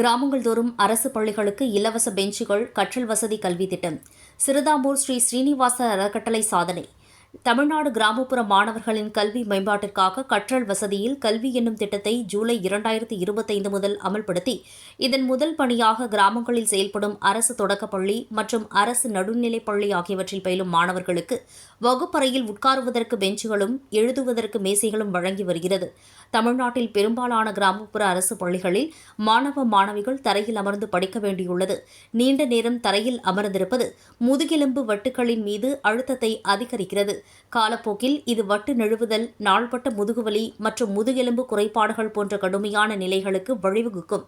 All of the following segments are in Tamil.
கிராமங்கள் தோறும் அரசு பள்ளிகளுக்கு இலவச பெஞ்சுகள் கற்றல் வசதி கல்வி திட்டம். சிறுதாம்பூர் ஸ்ரீ ஸ்ரீனிவாச அறக்கட்டளை சாதனை. தமிழ்நாடு கிராமப்புற மாணவர்களின் கல்வி மேம்பாட்டிற்காக கற்றல் வசதியில் கல்வி என்னும் திட்டத்தை ஜூலை இரண்டாயிரத்தி இருபத்தைந்து முதல் அமல்படுத்தி இதன் முதல் பணியாக கிராமங்களில் செயல்படும் அரசு தொடக்கப்பள்ளி மற்றும் அரசு நடுநிலைப் பள்ளி ஆகியவற்றில் பயிலும் மாணவர்களுக்கு வகுப்பறையில் உட்காருவதற்கு பெஞ்சுகளும் எழுதுவதற்கு மேசைகளும் வழங்கி வருகிறது. தமிழ்நாட்டில் பெரும்பாலான கிராமப்புற அரசு பள்ளிகளில் மாணவ மாணவிகள் தரையில் அமர்ந்து படிக்க வேண்டியுள்ளது. நீண்ட நேரம் தரையில் அமர்ந்திருப்பது முதுகெலும்பு வட்டுகளின் மீது அழுத்தத்தை அதிகரிக்கிறது. காலப்போக்கில் இது வட்டு நழுவுதல் நாள்பட்ட முதுகுவலி மற்றும் முதுகெலும்பு குறைபாடுகள் போன்ற கடுமையான நிலைகளுக்கு வழிவகுக்கும்.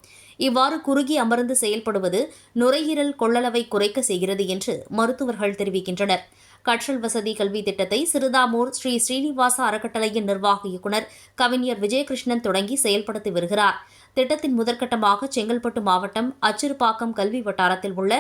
இவ்வாறு குறுகி அமர்ந்து செயல்படுவது நுரையீரல் கொள்ளளவை குறைக்க செய்கிறது என்று மருத்துவர்கள் தெரிவிக்கின்றனர். கற்றல் வசதி கல்வி திட்டத்தை சிறுதாமூர் ஸ்ரீ ஸ்ரீனிவாச அறக்கட்டளையின் நிர்வாக இயக்குநர் கவிஞர் விஜயகிருஷ்ணன் தொடங்கி செயல்படுத்தி வருகிறார். திட்டத்தின் முதற்கட்டமாக செங்கல்பட்டு மாவட்டம் அச்சிறுபாக்கம் கல்வி வட்டாரத்தில் உள்ள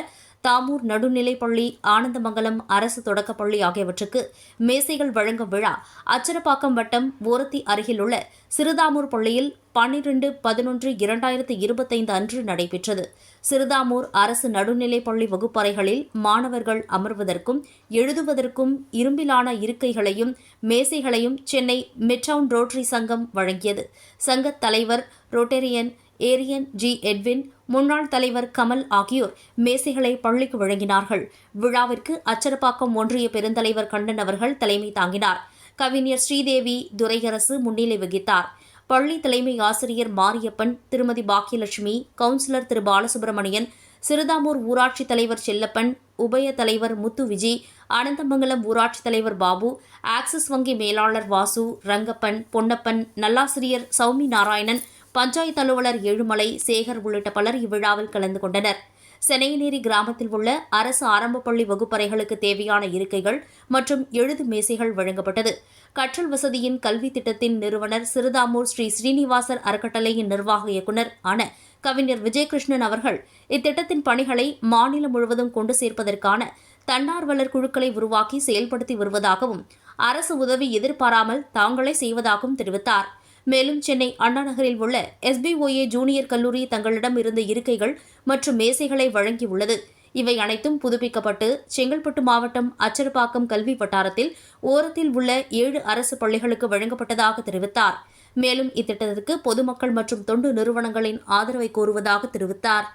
தாமூர் நடுநிலைப்பள்ளி ஆனந்தமங்கலம் அரசு தொடக்கப்பள்ளி ஆகியவற்றுக்கு மேசைகள் வழங்கும் விழா அச்சரப்பாக்கம் வட்டம் ஓரத்தி அருகிலுள்ள சிறுதாமூர் பள்ளியில் பன்னிரண்டு பதினொன்று இரண்டாயிரத்து இருபத்தைந்து அன்று நடைபெற்றது. சிறுதாமூர் அரசு நடுநிலைப்பள்ளி வகுப்பறைகளில் மாணவர்கள் அமர்வதற்கும் எழுதுவதற்கும் இரும்பிலான இருக்கைகளையும் மேசைகளையும் சென்னை மிட்டவுன் ரோட்டரி சங்கம் வழங்கியது. சங்கத் தலைவர் ரோட்டேரியன் ஏரியன் ஜி எட்வின் முன்னாள் தலைவர் கமல் ஆகியோர் மேசைகளை பள்ளிக்கு வழங்கினார்கள். விழாவிற்கு அச்சரப்பாக்கம் ஒன்றிய பெருந்தலைவர் கண்ணன் அவர்கள் தலைமை தாங்கினார். கவிஞர் ஸ்ரீதேவி துரையரசு முன்னிலை வகித்தார். பள்ளி தலைமை ஆசிரியர் மாரியப்பன் திருமதி பாக்கியலட்சுமி கவுன்சிலர் திரு பாலசுப்ரமணியன் சிறுதாமூர் ஊராட்சித் தலைவர் செல்லப்பன் உபய தலைவர் முத்து விஜி அனந்தமங்கலம் ஊராட்சித் தலைவர் பாபு ஆக்சிஸ் வங்கி மேலாளர் வாசு ரங்கப்பன் பொன்னப்பன் நல்லாசிரியர் சௌமி நாராயணன் பஞ்சாயத்து அலுவலர் ஏழுமலை சேகர் உள்ளிட்ட பலர் இவ்விழாவில் கலந்து கொண்டனர். சென்னையநேரி கிராமத்தில் உள்ள அரசு ஆரம்ப பள்ளி வகுப்பறைகளுக்கு தேவையான இருக்கைகள் மற்றும் எழுது மேசைகள் வழங்கப்பட்டது. கற்றல் வசதியின் கல்வி திட்டத்தின் நிறுவனர் சிறுதாமூர் ஸ்ரீ ஸ்ரீனிவாசர் அறக்கட்டளையின் நிர்வாக இயக்குநர் ஆன கவிஞர் விஜயகிருஷ்ணன் அவர்கள் இத்திட்டத்தின் பணிகளை மாநிலம் முழுவதும் கொண்டு சேர்ப்பதற்கான தன்னார்வலர் குழுக்களை உருவாக்கி செயல்படுத்தி வருவதாகவும் அரசு உதவி எதிர்பாராமல் தாங்களே செய்வதாகவும் தெரிவித்தார். மேலும் சென்னை அண்ணா நகரில் உள்ள எஸ்பிஓஏ ஜூனியர் கல்லூரி தங்களிடம் இருந்த இருக்கைகள் மற்றும் மேசைகளை வழங்கியுள்ளது. இவை அனைத்தும் புதுப்பிக்கப்பட்டு செங்கல்பட்டு மாவட்டம் அச்சரப்பாக்கம் கல்வி வட்டாரத்தில் ஓரத்தில் உள்ள ஏழு அரசு பள்ளிகளுக்கு வழங்கப்பட்டதாக தெரிவித்தார். மேலும் இத்திட்டத்திற்கு பொதுமக்கள் மற்றும் தொண்டு நிறுவனங்களின் ஆதரவை கோருவதாக தெரிவித்தார்.